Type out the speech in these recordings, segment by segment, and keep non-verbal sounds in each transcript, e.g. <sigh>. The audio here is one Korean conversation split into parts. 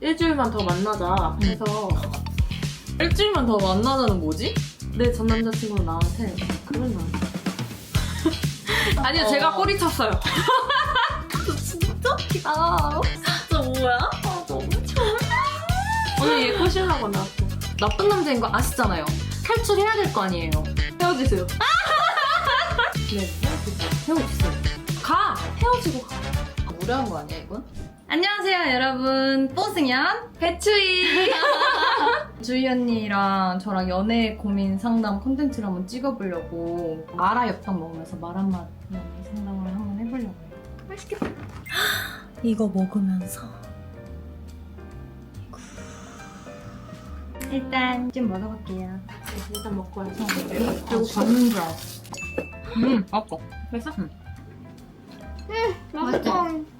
일주일만 더 만나자 해서 일주일만 더 만나자는 뭐지? 내 전 남자친구는 나한테 그런 날 <laughs> 아니요 제가 꼬리 쳤어요 진짜 웃기다. 진짜 뭐야? 아, 너무 좋아. 오늘 얘 꼬시려고 나왔어 나쁜 남자인 거 아시잖아요. 탈출해야 될 거 아니에요. 헤어지세요 <laughs> 네, 헤어지세요. 헤어지세요. 가! 헤어지고 가 아, 무례한 거 아니야, 이건? 안녕하세요, 여러분. 뽀승연. 배추이 <laughs> 주희 언니랑 저랑 연애 고민 상담 콘텐츠를 한번 찍어보려고 마라 엽떡 먹으면서 마라 맛 연애 상담을 한번 해보려고 해요. 맛있겠다. 이거 먹으면서 일단 좀 먹어볼게요. 일단 먹고 와야지 이거 잡는 줄 알았어. 음, 아까. 맛있어? 응. 맛있어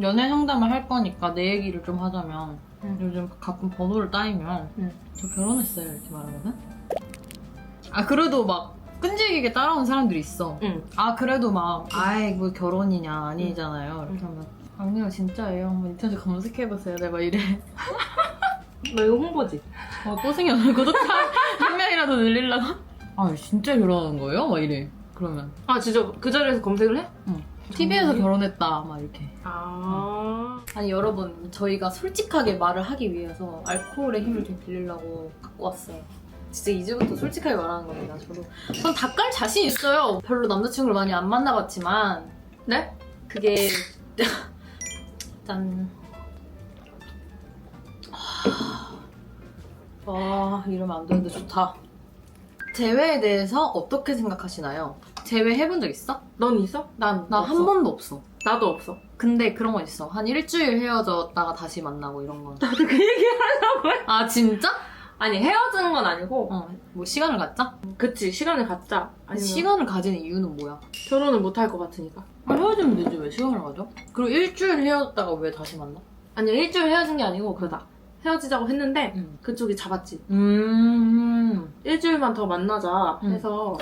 연애 상담을 할 거니까 내 얘기를 좀 하자면 응. 요즘 가끔 번호를 따이면 응. 저 결혼했어요 이렇게 말하거든? 아 그래도 막 끈질기게 따라오는 사람들이 있어 응 아 그래도 막 아이 뭐 결혼이냐 아니잖아요 이렇게 응. 하면 아니요 진짜예요 한번 인터넷 검색해보세요 내가 막 이래 <laughs> 너 이거 홍보지? 어 꼬승이 오늘 <laughs> 구독자 한 명이라도 늘리려고 아 진짜 결혼하는 거예요? 막 이래 그러면 아 진짜 그 자리에서 검색을 해? TV에서? 결혼했다 막 이렇게 아 아니 여러분 저희가 솔직하게 말을 하기 위해서 알코올의 힘을 좀 빌리려고 갖고 왔어요 진짜 이제부터 솔직하게 말하는 겁니다 저도 전 닭갈 자신 있어요 별로 남자친구를 많이 안 만나봤지만 네? 그게 <laughs> 짠 와, 이러면 안 되는데 좋다. 재회에 대해서 어떻게 생각하시나요? 재회 해본 적 있어? 넌 있어? 난나 없어. 한 번도 없어. 나도 없어 근데 그런 건 있어. 한 일주일 헤어졌다가 다시 만나고 이런 건. 나도 그 얘기 하려고 해 아, 진짜? 아니 헤어지는 건 아니고 어, 뭐 시간을 갖자? 그치 시간을 갖자 아니면 시간을 가지는 이유는 뭐야? 결혼을 못 할 것 같으니까 아, 헤어지면 되지 왜 시간을 가져? 그리고 일주일 헤어졌다가 왜 다시 만나? 아니 일주일 헤어진 게 아니고 그러다 헤어지자고 했는데 음. 그쪽이 잡았지 음. 일주일만 더 만나자 음. 해서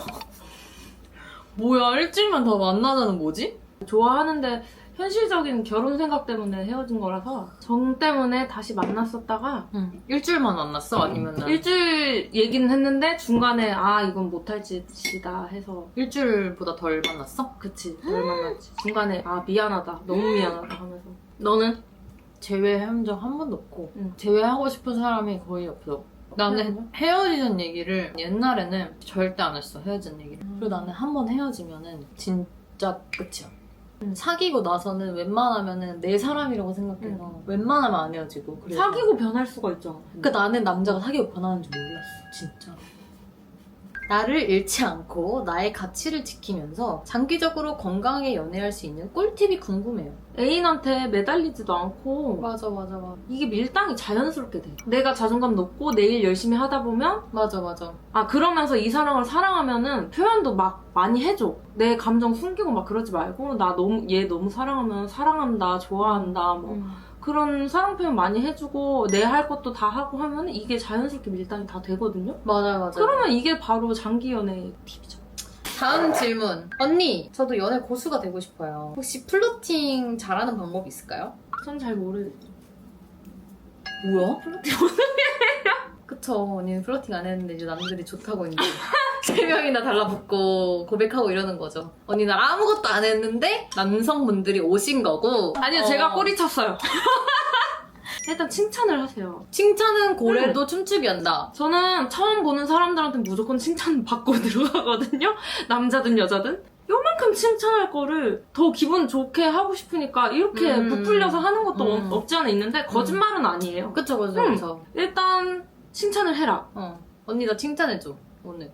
뭐야, 일주일만 더 만나자는 뭐지? 좋아하는데 현실적인 결혼 생각 때문에 헤어진 거라서 정 때문에 다시 만났었다가 응. 일주일만 만났어? 아니면 일주일 얘기는 했는데 중간에 아 이건 못할 짓이다 해서 일주일보다 덜 만났어? 그치 덜 만났지 중간에 아 미안하다 너무 미안하다 하면서 너는? 제외한 적 한 번도 없고 응. 제외하고 싶은 사람이 거의 없어 나는 헤어지는 얘기를 옛날에는 절대 안 했어 헤어지는 얘기를. 음. 그리고 나는 한 번 헤어지면은 진짜 끝이야. 음. 사귀고 나서는 웬만하면은 내 사람이라고 생각해서 웬만하면 안 헤어지고. 그래서 사귀고 변할 수가 있잖아. 그 나는 남자가 사귀고 변하는 줄 몰랐어 진짜 나를 잃지 않고 나의 가치를 지키면서 장기적으로 건강하게 연애할 수 있는 꿀팁이 궁금해요. 애인한테 매달리지도 않고 맞아 맞아 맞아. 이게 밀당이 자연스럽게 돼. 내가 자존감 높고 내일 열심히 하다 보면 맞아 맞아. 아 그러면서 이 사람을 사랑하면은 표현도 막 많이 해줘. 내 감정 숨기고 막 그러지 말고 나 너무 얘 너무 사랑하면 사랑한다 좋아한다 뭐. 음. 그런 사랑 표현 많이 해주고 내 할 것도 다 하고 하면 이게 자연스럽게 밀당이 다 되거든요? 맞아 맞아 그러면 이게 바로 장기 연애 팁이죠. 다음 질문. 언니 저도 연애 고수가 되고 싶어요. 혹시 플러팅 잘하는 방법 있을까요? 전 잘 모르 뭐야? 플러팅 <laughs> 그쵸. 언니는 플러팅 안 했는데 이제 남들이 좋다고 이제 세 명이나 달라붙고 고백하고 이러는 거죠 언니 나 아무것도 안 했는데 남성분들이 오신 거고 아니요 어, 제가 꼬리 쳤어요 <laughs> 일단 칭찬을 하세요 칭찬은 고래도 춤추게 한다 저는 처음 보는 사람들한테 무조건 칭찬 받고 들어가거든요. <laughs> 남자든 여자든. 요만큼 칭찬할 거를 더 기분 좋게 하고 싶으니까 이렇게 음. 부풀려서 하는 것도 음. 없지 않아 있는데 거짓말은 아니에요. 그쵸 그쵸 음. 그쵸 일단 칭찬을 해라. 어. 언니 나 칭찬해줘 오늘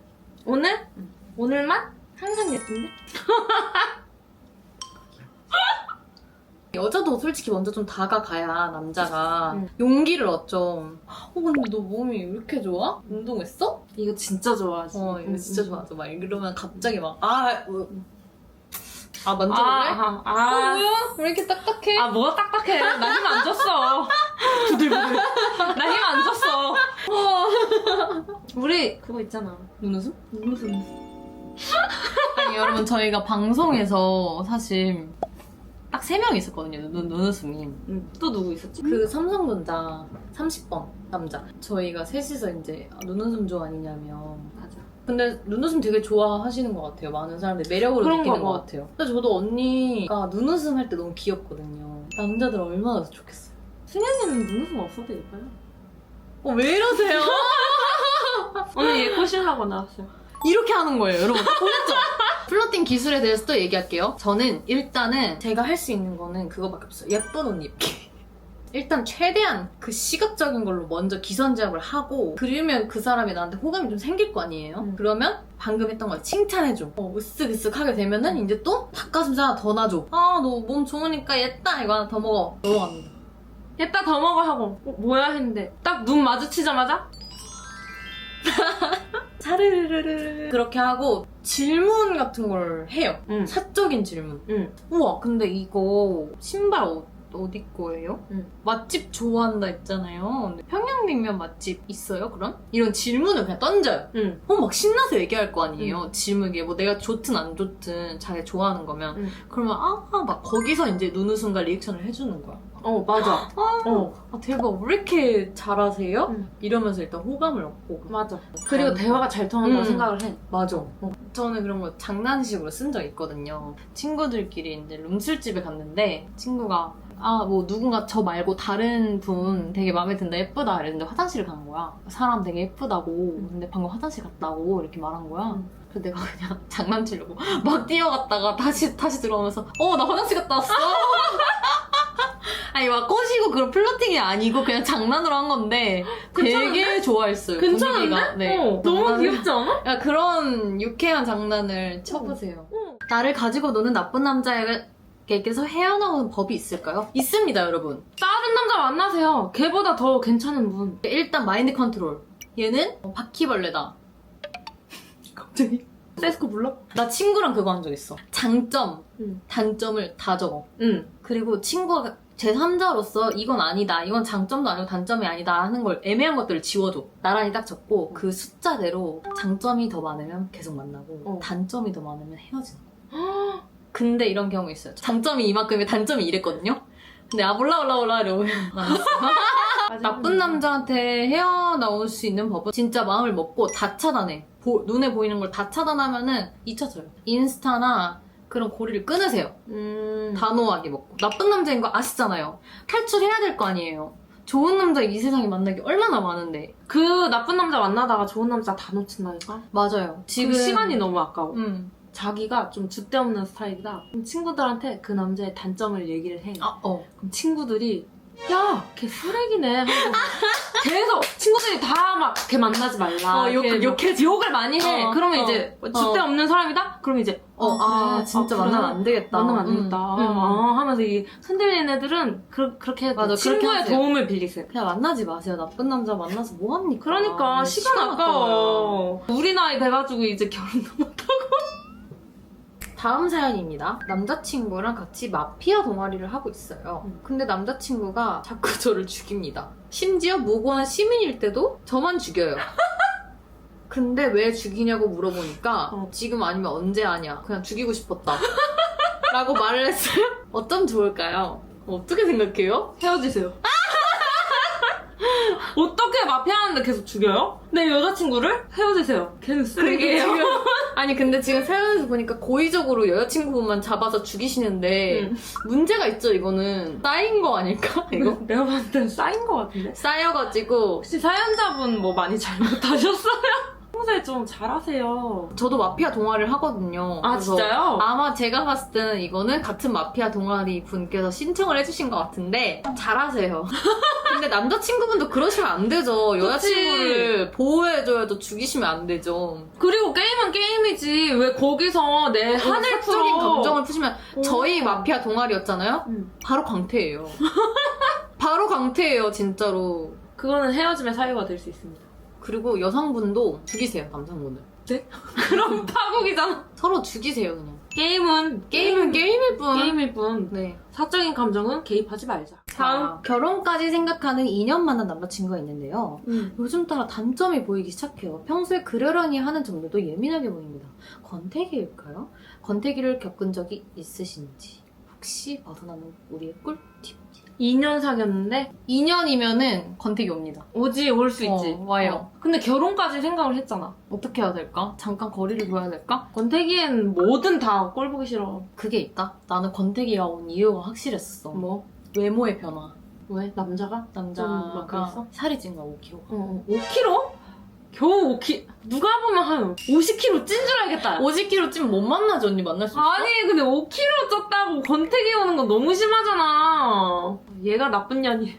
오늘? 음. 오늘만? 항상 예쁜데? <laughs> 여자도 솔직히 먼저 좀 다가가야 남자가 응. 용기를 얻죠. 어 근데 너 몸이 왜 이렇게 좋아? 운동했어? 이거 진짜 좋아하지. 어 이거 음, 진짜 음. 좋아하죠. 막 이러면 갑자기 막아아 아, 만져볼래? 아, 아, 어, 아. 뭐야? 왜 이렇게 딱딱해? 아, 뭐가 딱딱해. 나힘안 줬어. <laughs> 부들부들. <laughs> 나 힘 안 줬어. 우리 그거 있잖아. 눈웃음? 눈웃음. 아니 여러분 저희가 방송에서 사실 딱 세 명 있었거든요. 눈, 눈웃음이. 음, 또 누구 있었지? 그 삼성전자 30번 남자. 저희가 셋이서 이제 아, 눈웃음 좋아하냐며. 맞아. 근데 눈웃음 되게 좋아하시는 것 같아요. 많은 사람들이 매력으로 그런가 느끼는 봐. 것 같아요. 근데 저도 언니가 눈웃음 할 때 너무 귀엽거든요. 남자들 얼마나 더 좋겠어요. 승현이는 눈웃음 없어도 예뻐요. 어, 왜 이러세요? <laughs> 오늘 얘 코실하고 나왔어요. 이렇게 하는 거예요, 여러분. 보였죠? <laughs> 플러팅 기술에 대해서 또 얘기할게요. 저는 일단은 제가 할 수 있는 거는 그거밖에 없어요. 예쁜 옷 입기. 일단 최대한 그 시각적인 걸로 먼저 기선제압을 하고 그러면 그 사람이 나한테 호감이 좀 생길 거 아니에요? 음. 그러면 방금 했던 거 칭찬해줘. 어, 으쓱으쓱 하게 되면은 이제 또 닭가슴살 하나 더 놔줘. 아, 너 몸 좋으니까 얘다 이거 하나 더 먹어. 넘어갑니다. 얘따 더 먹어 하고 어, 뭐야 했는데 딱 눈 마주치자마자 <laughs> 사르르르르 그렇게 하고 질문 같은 걸 해요. 응. 사적인 질문. 응. 우와, 근데 이거 신발 어, 어디 거예요? 응. 맛집 좋아한다 했잖아요. 평양냉면 맛집 있어요, 그럼? 이런 질문을 그냥 던져요. 응. 어, 막 신나서 얘기할 거 아니에요. 질문이 뭐 내가 좋든 안 좋든 자기 좋아하는 거면. 응. 그러면 아, 아, 막 거기서 이제 눈웃음과 리액션을 해주는 거야. 어 맞아. 아, 어 아, 대박, 왜 이렇게 잘하세요? 응. 이러면서 일단 호감을 얻고. 맞아. 그리고 음. 대화가 잘 통한다고 음. 생각을 해. 맞아. 저는 그런 거 장난식으로 쓴 적 있거든요. 친구들끼리 이제 룸술집에 갔는데 친구가 아 뭐 누군가 저 말고 다른 분 되게 마음에 든다 예쁘다 이랬는데 화장실을 간 거야. 사람 되게 예쁘다고 근데 방금 화장실 갔다고 이렇게 말한 거야. 음. 그래서 내가 그냥 <laughs> 장난치려고 막 뛰어갔다가 다시 다시 들어오면서 어 나 화장실 갔다 왔어. <laughs> 아니 막 꼬시고 그런 플러팅이 아니고 그냥 장난으로 한 건데 되게 좋아했어요. 괜찮은데? 분위기가. 네. 어, 너무 장난을- 귀엽지 않아? 야, 그런 유쾌한 장난을 쳐보세요. 어. 나를 가지고 노는 나쁜 남자 에게서 헤어나오는 법이 있을까요? 있습니다, 여러분. 다른 남자 만나세요. 걔보다 더 괜찮은 분. 일단 마인드 컨트롤. 얘는 어, 바퀴벌레다. 갑자기? 세스코 불러? 나 친구랑 그거 한 적 있어. 장점, 응. 단점을 다 적어. 응. 그리고 친구가 제3자로서 이건 아니다, 이건 장점도 아니고 단점이 아니다 하는 걸 애매한 것들을 지워줘. 나란히 딱 적고 그 숫자대로 장점이 더 많으면 계속 만나고 어. 단점이 더 많으면 헤어지는 거야. <gasps> 근데 이런 경우 있어요. 장점이 이만큼에 단점이 이랬거든요. 근데 아 몰라 몰라 몰라 이러고. <laughs> 나쁜 남자한테 헤어나올 수 있는 법은 진짜 마음을 먹고 다 차단해. 보- 눈에 보이는 걸 다 차단하면은 잊혀져요. 인스타나 그런 고리를 끊으세요. 음. 단호하게 먹고. 나쁜 남자인 거 아시잖아요. 탈출해야 될 거 아니에요. 좋은 남자 이 세상에 만나기 얼마나 많은데. 그 나쁜 남자 만나다가 좋은 남자 다 놓친다니까? 맞아요. 지금 시간이 너무 아까워. 음. 자기가 좀 줏대없는 스타일이다. 그럼 친구들한테 그 남자의 단점을 얘기를 해. 아, 어. 그럼 친구들이 야, 걔 쓰레기네. 하고 <laughs> 계속 친구들이 다 막 걔 만나지 말라. 어, 욕- 욕해지. 욕을 많이 해. 어, 그러면 어, 이제 어. 줏대없는 사람이다? 그러면 이제 어, 아, 그래. 진짜 아? 만나면 안 되겠다. 만나면 안 음, 되겠다. 음. 아, 하면서 이 흔들리는 애들은 그, 그렇게 해도 맞아, 그렇게 친구의 하세요. 도움을 빌리세요. 그냥 만나지 마세요. 나쁜 남자 만나서 뭐 합니까? 그러니까 아, 시간, 아까워요. 우리 나이 돼가지고 이제 결혼도 못 다음 사연입니다. 남자친구랑 같이 마피아 동아리를 하고 있어요. 음. 근데 남자친구가 자꾸 <laughs> 저를 죽입니다. 심지어 무고한 시민일 때도 저만 죽여요. <laughs> 근데 왜 죽이냐고 물어보니까 어. 지금 아니면 언제 하냐. 그냥 죽이고 싶었다. <laughs> 라고 말을 했어요. 어쩜 좋을까요? 어떻게 생각해요? 헤어지세요. 어떻게 마피아하는데 계속 죽여요? 내 여자친구를 헤어지세요. 걔는 쓰레기예요. 아니 근데 지금 사연에서 보니까 고의적으로 여자친구분만 잡아서 죽이시는데 응. 문제가 있죠 이거는 쌓인 거 아닐까 <laughs> 이거 이거 내가 봤을 땐 쌓인 것 같은데. 쌓여가지고 혹시 사연자분 뭐 많이 잘못하셨어요? 평소에 좀 잘하세요. 저도 마피아 동아리를 하거든요 아 그래서 진짜요? 아마 제가 봤을 때는 이거는 같은 마피아 동아리 분께서 신청을 해주신 것 같은데 잘하세요 <laughs> 근데 남자친구분도 그러시면 안 되죠 여자친구를 보호해줘야죠 죽이시면 안 되죠 그리고 게임은 게임이지 왜 거기서 내 한을 사적인 풀어? 감정을 푸시면 저희 마피아 동아리였잖아요 음. 바로 강퇴예요 바로 강퇴예요 진짜로 그거는 헤어짐의 사유가 될 수 있습니다. 그리고 여성분도 죽이세요 남성분을 <laughs> 그럼 파국이잖아. 서로 죽이세요 그냥 게임은 게임은 게임일 뿐 게임일 뿐. 네. 사적인 감정은 개입하지 말자. 다음 결혼까지 생각하는 2년 만난 남자친구가 있는데요 음. 요즘 따라 단점이 보이기 시작해요 평소에 그러려니 하는 점들도 예민하게 보입니다 권태기일까요? 권태기를 겪은 적이 있으신지 혹시 벗어나는 우리의 꿀팁 2년 사귀었는데 2년이면은 권태기 옵니다 오지 올수 어, 있지. 와요. 어. 근데 결혼까지 생각을 했잖아. 어떻게 해야 될까? 잠깐 거리를 둬야 될까? 권태기엔 뭐든 다 꼴 보기 싫어. 그게 있다? 나는 권태기가 온 이유가 확실했어 뭐? 외모의 변화 왜? 남자가? 남자가 그랬어? 살이 찐 거야 5kg 어. 5kg? 겨우 5kg. 누가 보면 한 50kg 찐 줄 알겠다. 50kg 찌면 못 만나지 언니 만날 수 있어? 아니 근데 5kg 쪘다고 권태기 오는 건 너무 심하잖아. 얘가 나쁜 년이. 야,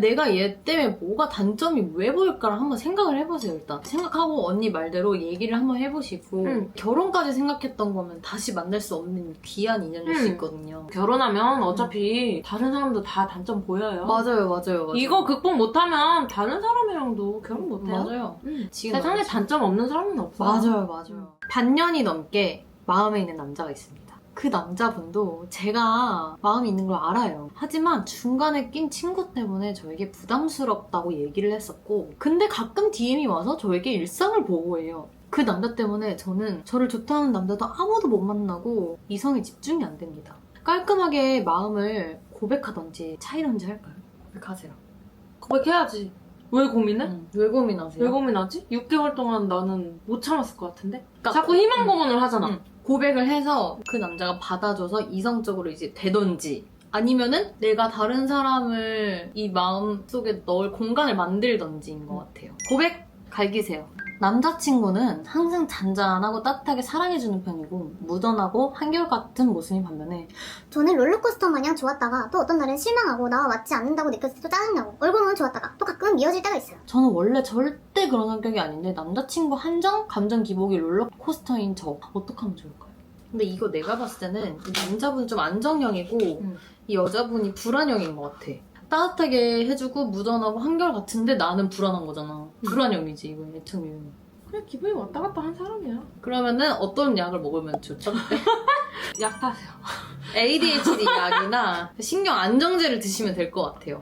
내가 얘 때문에 뭐가 단점이 왜 보일까를 한번 생각을 해보세요 일단 생각하고 언니 말대로 얘기를 한번 해보시고 응. 결혼까지 생각했던 거면 다시 만날 수 없는 귀한 인연일 수 응. 있거든요 결혼하면 어차피 다른 사람도 다 단점 보여요. 맞아요 맞아요 맞아요 이거 극복 못하면 다른 사람이랑도 결혼 못해요. 맞아요 응. 지금 세상에 말했지. 단점 없는 사람은 없어. 맞아요 맞아요 반년이 넘게 마음에 있는 남자가 있습니다 그 남자분도 제가 마음이 있는 걸 알아요. 하지만 중간에 낀 친구 때문에 저에게 부담스럽다고 얘기를 했었고, 근데 가끔 DM이 와서 저에게 일상을 보고해요. 그 남자 때문에 저는 저를 좋다는 남자도 아무도 못 만나고 이성에 집중이 안 됩니다. 깔끔하게 마음을 고백하던지 차이던지 할까요? 고백하세요. 고백해야지. 왜 고민해? 응. 왜 고민하세요? 왜 고민하지? 6개월 동안 나는 못 참았을 것 같은데? 그러니까 자꾸 희망 응. 고문을 하잖아. 응. 고백을 해서 그 남자가 받아줘서 이성적으로 이제 되던지 아니면은 내가 다른 사람을 이 마음 속에 넣을 공간을 만들던지인 것 같아요. 고백 갈기세요. 남자친구는 항상 잔잔하고 따뜻하게 사랑해주는 편이고 무던하고 한결같은 모습인 반면에 저는 롤러코스터 마냥 좋았다가 또 어떤 날은 실망하고 나와 맞지 않는다고 느꼈을 때 또 짜증나고 얼굴은 좋았다가 또 가끔은 미워질 때가 있어요. 저는 원래 절대 그런 성격이 아닌데 남자친구 한정 감정 기복이 롤러코스터인 저 어떻게 하면 좋을까요? 근데 이거 내가 봤을 때는 이 남자분 좀 안정형이고 음. 이 여자분이 불안형인 것 같아. 따뜻하게 해주고 무던하고 한결같은데 나는 불안한 거잖아. 불안형이지 이거 애청유. 그래, 기분이 왔다 갔다 한 사람이야. 그러면은 어떤 약을 먹으면 좋죠? <laughs> 약 타세요. ADHD <laughs> 약이나 신경 안정제를 드시면 될 것 같아요.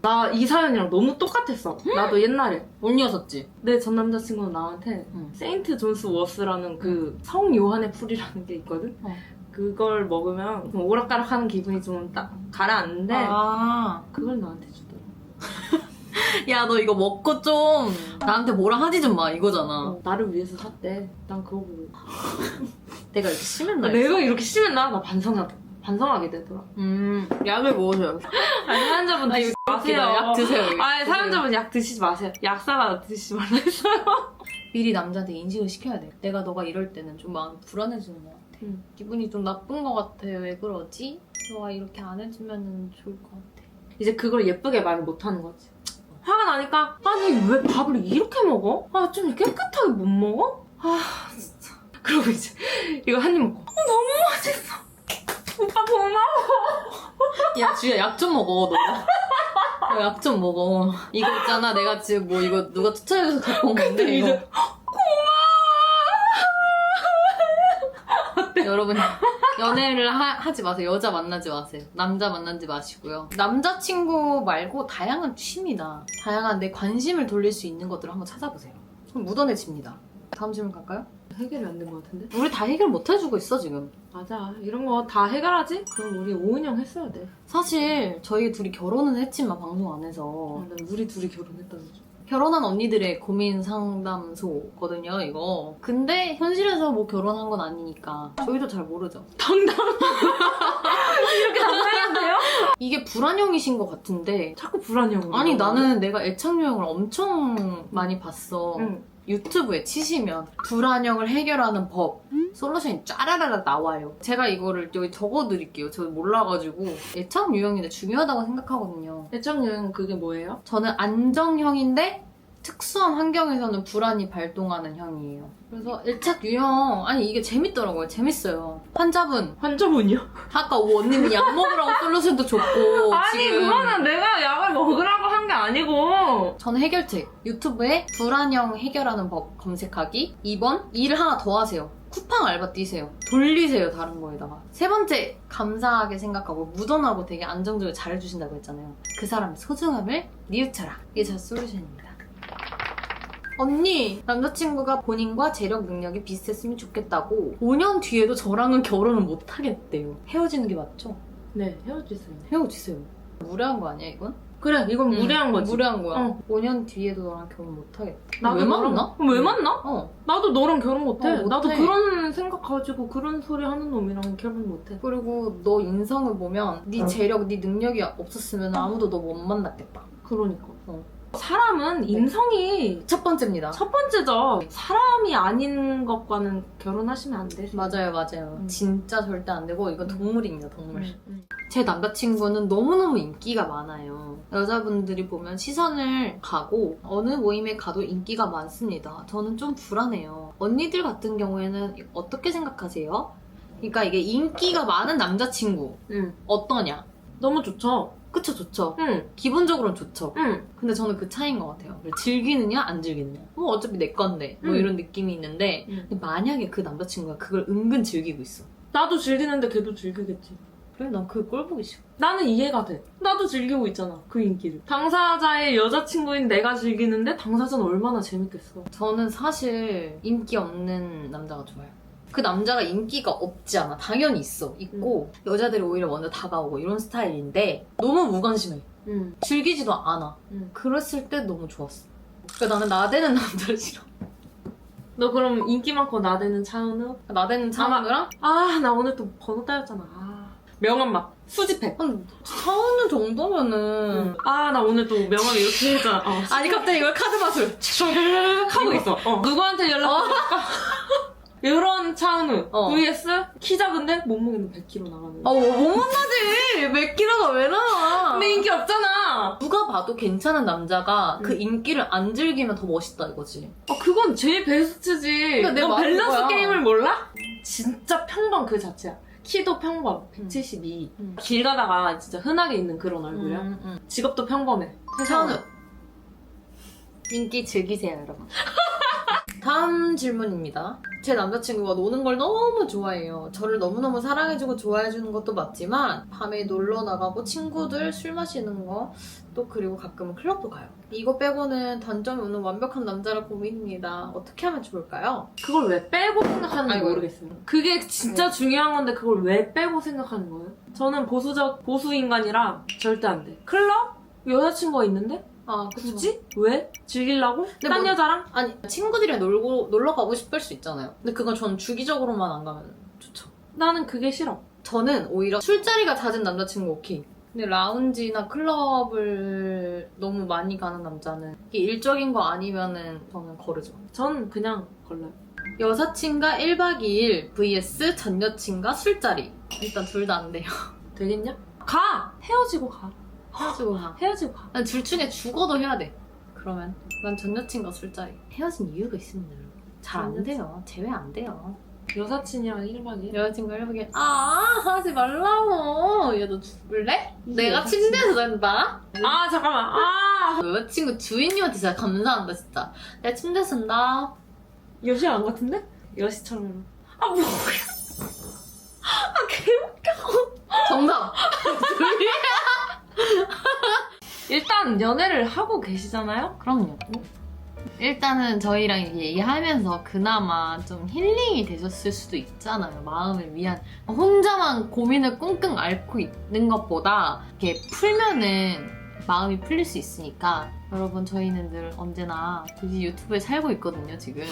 나 이 사연이랑 너무 똑같았어. 나도 옛날에. 못 녀섰지? 내 전 남자친구는 나한테 응. 세인트 존스 워스라는 그 성 요한의 풀이라는 게 있거든? 어. 그걸 먹으면 좀 오락가락하는 기분이 좀 딱 가라앉는데 아. 그걸 나한테 주더라. <laughs> 야, 너 이거 먹고 좀 나한테 뭐라 하지 좀 마, 이거잖아. 어, 나를 위해서 샀대. 난 그거 보고. <laughs> 내가 이렇게 심했나? 내가 이렇게 심했나? 나 반성하, 반성하게 되더라. 음, 약을 먹으셔요. <laughs> 아니, 사연자분 아, 드시지 마세요. 약 드세요. 아니, 사연자분 약 드시지 마세요. 약 사가 드시지 말라 했어요. 미리 남자한테 인식을 시켜야 돼. 내가 너가 이럴 때는 좀 마음이 불안해지는 것 같아. 음. 기분이 좀 나쁜 것 같아. 왜 그러지? 너가 이렇게 안 해주면 좋을 것 같아. 이제 그걸 예쁘게 말을 못하는 거지. 화가 나니까, 아니, 왜 밥을 이렇게 먹어? 아, 좀 깨끗하게 못 먹어? 아, 진짜. 그러고 이제, 이거 한 입 먹고, 어, 너무 맛있어. 오빠 고마워. 야, 주야 약 좀 먹어, 너. 약 좀 먹어. 이거 있잖아. 내가 지금 뭐 이거 누가 추천해줘서 갖고 온 건데. 이거. 이제, 여러분 <laughs> 연애를 하, 지 마세요. 여자 만나지 마세요. 남자 만나지 마시고요. 남자친구 말고 다양한 취미나 다양한 내 관심을 돌릴 수 있는 것들을 한번 찾아보세요. 그럼 무던해집니다. 다음 질문 갈까요? 해결이 안 된 것 같은데? 우리 다 해결 못 해주고 있어 지금. 맞아. 이런 거 다 해결하지? 그럼 우리 오은영 했어야 돼. 사실 저희 둘이 결혼은 했지만 방송 안에서 어, 난 우리 둘이 결혼했다는 줄. 결혼한 언니들의 고민 상담소거든요 이거. 근데 현실에서 뭐 결혼한 건 아니니까 저희도 잘 모르죠. <laughs> 당당. 이렇게 당당해야 돼요? 이게 불안형이신 것 같은데 자꾸 불안해요. 아니 나는 내가 애착 유형을 엄청 많이 봤어. 응. 유튜브에 치시면 불안형을 해결하는 법 솔루션이 짜라라라 나와요. 제가 이거를 여기 적어드릴게요. 저 몰라가지고 애착 유형인데 중요하다고 생각하거든요. 애착여행 그게 뭐예요? 저는 안정형인데 특수한 환경에서는 불안이 발동하는 형이에요. 그래서 애착 유형. 아니 이게 재밌더라고요. 재밌어요. 환자분. 환자분이요? 아까 원님이 약 먹으라고 솔루션도 줬고 <laughs> 아니 지금. 그거는 내가 약을 먹으라고 한 게 아니고. 저는 해결책. 유튜브에 불안형 해결하는 법 검색하기. 2번 일을 하나 더 하세요. 쿠팡 알바 뛰세요. 돌리세요 다른 거에다가. 세 번째 감사하게 생각하고 무던하고 되게 안정적으로 잘해주신다고 했잖아요. 그 사람의 소중함을 뉘우쳐라. 이게 제 솔루션입니다 언니 남자친구가 본인과 재력 능력이 비슷했으면 좋겠다고 5년 뒤에도 저랑은 결혼을 못 하겠대요. 헤어지는 게 맞죠? 네, 헤어지세요. 헤어지세요. 무례한 거 아니야 이건? 그래, 이건 무례한 거지. 무례한 거야. 어. 5년 뒤에도 너랑 결혼 못 하겠다. 나도 왜 너랑- 만나? 왜 만나? 어. 나도 너랑 결혼 못해. 어, 못해. 나도 그런 생각 가지고 그런 소리 하는 놈이랑 결혼 못해. 그리고 너 인성을 보면 네 어. 재력, 네 능력이 없었으면 아무도 너 못 만났겠다. 그러니까. 어. 사람은 인성이 첫 번째입니다. 첫 번째죠. 사람이 아닌 것과는 결혼하시면 안 되죠. 맞아요, 맞아요. 음. 진짜 절대 안 되고 이건 동물입니다, 동물. 음, 음. 제 남자친구는 너무너무 인기가 많아요. 여자분들이 보면 시선을 가고 어느 모임에 가도 인기가 많습니다. 저는 좀 불안해요. 언니들 같은 경우에는 어떻게 생각하세요? 그러니까 이게 인기가 많은 남자친구 음. 어떠냐? 너무 좋죠. 그쵸 좋죠. 응, 기본적으로는 좋죠. 응. 근데 저는 그 차이인 것 같아요. 즐기느냐 안 즐기느냐. 뭐 어차피 내 건데 뭐 음. 이런 느낌이 있는데 음. 근데 만약에 그 남자친구가 그걸 은근 즐기고 있어. 나도 즐기는데 걔도 즐기겠지. 그래 난 그꼴 보기 싫어. 나는 이해가 돼. 나도 즐기고 있잖아. 그 인기를. 당사자의 여자친구인 내가 즐기는데 당사자는 얼마나 재밌겠어. 저는 사실 인기 없는 남자가 좋아요. 그 남자가 인기가 없지 않아. 당연히 있어. 있고 여자들이 오히려 먼저 다가오고 이런 스타일인데 너무 무관심해. 응. 즐기지도 않아. 응. 그랬을 때 너무 좋았어. 그러니까 나는 나대는 <laughs> 남자를 싫어. 너 그럼 인기 많고 나대는 차은우? 나대는 차은우랑 아, 나 오늘 또 번호 따였잖아. 아. 명함 막 수집해. 한 차은우 정도면은 응. 아, 나 오늘 또 명함 이렇게 했잖아. 어, 아니 갑자기 이걸 카드 마술. 하고 있어. 어. 누구한테 연락할까? <laughs> 이런 차은우 어. vs 키 작은데 몸무게는 100kg 나가는. 아, 못 만나지. 몇 킬로가 왜 나와? 근데 인기 없잖아. 누가 봐도 괜찮은 남자가 그 응. 인기를 안 즐기면 더 멋있다 이거지. 아, 그건 제일 베스트지. 그러니까 내너 말인 밸런스 거야. 게임을 몰라? 진짜 평범 그 자체야. 키도 평범, 172. 음. 길 가다가 진짜 흔하게 있는 그런 얼굴이야. 음, 음. 직업도 평범해. 차은우. 인기 즐기세요, 여러분. <laughs> 다음 질문입니다. 제 남자친구가 노는 걸 너무 좋아해요. 저를 너무너무 사랑해주고 좋아해주는 것도 맞지만 밤에 놀러 나가고 친구들 술 마시는 거 또 그리고 가끔은 클럽도 가요. 이거 빼고는 단점이 없는 완벽한 남자라 고민입니다. 어떻게 하면 좋을까요? 그걸 왜 빼고 생각하는지 아이고. 모르겠어요. 그게 진짜 중요한 건데 그걸 왜 빼고 생각하는 거예요? 저는 보수적, 보수 인간이라 절대 안 돼. 클럽? 여자친구가 있는데? 아, 그쵸. 굳이? 왜? 즐기려고? 딴 뭐- 여자랑? 아니 친구들이랑 놀고 놀러 가고 싶을 수 있잖아요. 근데 그건 저는 주기적으로만 안 가면 좋죠. 나는 그게 싫어. 저는 오히려 술자리가 잦은 남자친구 오케이. 근데 라운지나 클럽을 너무 많이 가는 남자는 이게 일적인 거 아니면은 저는 거르죠. 전 그냥 걸려요. 여사친과 1박 2일 vs 전 여친과 술자리. 일단 둘 다 안 돼요. 되겠냐? 가! 헤어지고 가. 헤어지고 가. 헤어지고 가. 난 둘 중에 죽어도 해야 돼. 그러면 난 전 여친과 술자리. 헤어진 이유가 있습니다, 여러분. 잘 안전 돼요. 제외 안 돼요. 여사친이랑 1박 2일? 여자친구가 해보기엔 아 하지 말라고 얘너 죽을래? 내가. 침대에서 잔다? 아, 잠깐만. 아! 여자친구 주인님한테 진짜 감사한다 진짜 내가 침대에서 잔다 여시 안 같은데? 여시처럼. 아, 뭐야. 아, 개. 정답 <laughs> <laughs> 일단 연애를 하고 계시잖아요? 그럼요. 일단은 저희랑 얘기하면서 그나마 좀 힐링이 되셨을 수도 있잖아요. 마음을 위한 혼자만 고민을 끙끙 앓고 있는 것보다 이렇게 풀면은 마음이 풀릴 수 있으니까 여러분 저희는 늘 언제나 굳이 유튜브에 살고 있거든요 지금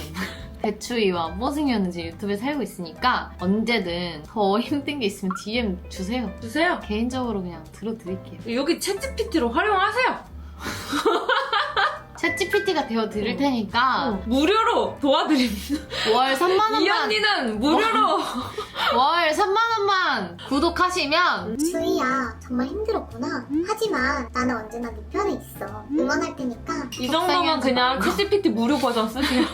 대추이와 뽀승이는 지금 유튜브에 살고 있으니까 언제든 더 <laughs> 힘든 게 있으면 DM 주세요 주세요. 개인적으로 그냥 들어드릴게요 여기 챗GPT로 활용하세요. <laughs> 챗GPT가 되어 드릴 테니까 어, 무료로 도와드립니다. 월 3만 이 원만 언니는 무료로. 월 3만 원만 구독하시면 주희야 정말 힘들었구나 하지만 나는 언제나 네 편에 있어 응원할 테니까 이 정도면 그냥 챗GPT 무료 버전 쓰세요.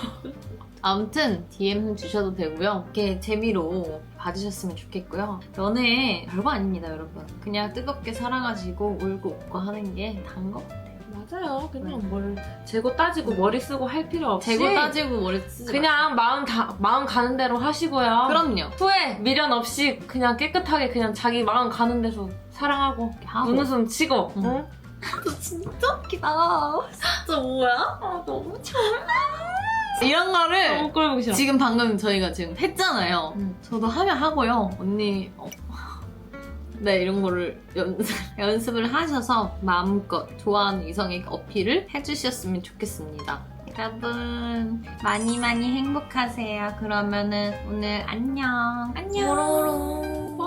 아무튼 DM 주셔도 되고요. 이렇게 재미로 봐주셨으면 좋겠고요. 연애 별거 아닙니다, 여러분. 그냥 뜨겁게 사랑하시고 울고 웃고 하는 게것 같아요. 맞아요. 그냥 뭘 재고 따지고 머리 쓰고 할 필요 없이 재고 따지고 머리 쓰지 그냥 마음 다 마음 가는 대로 하시고요. 그럼요. 후회 미련 없이 그냥 깨끗하게 그냥 자기 마음 가는 데서 사랑하고 하고. 눈웃음 치고 응. 응? 너 진짜 웃기다. 진짜 뭐야? 아 너무 좋아. 이런 거를 너무 꼴보기 싫어. 지금 방금 저희가 지금 했잖아요. 응. 저도 하면 하고요. 언니, 어, 네, 이런 거를 연습, <laughs> 연습을 하셔서 마음껏 좋아하는 이성에게 어필을 해주셨으면 좋겠습니다. 여러분, 많이 많이 행복하세요. 그러면은 오늘 안녕. 안녕.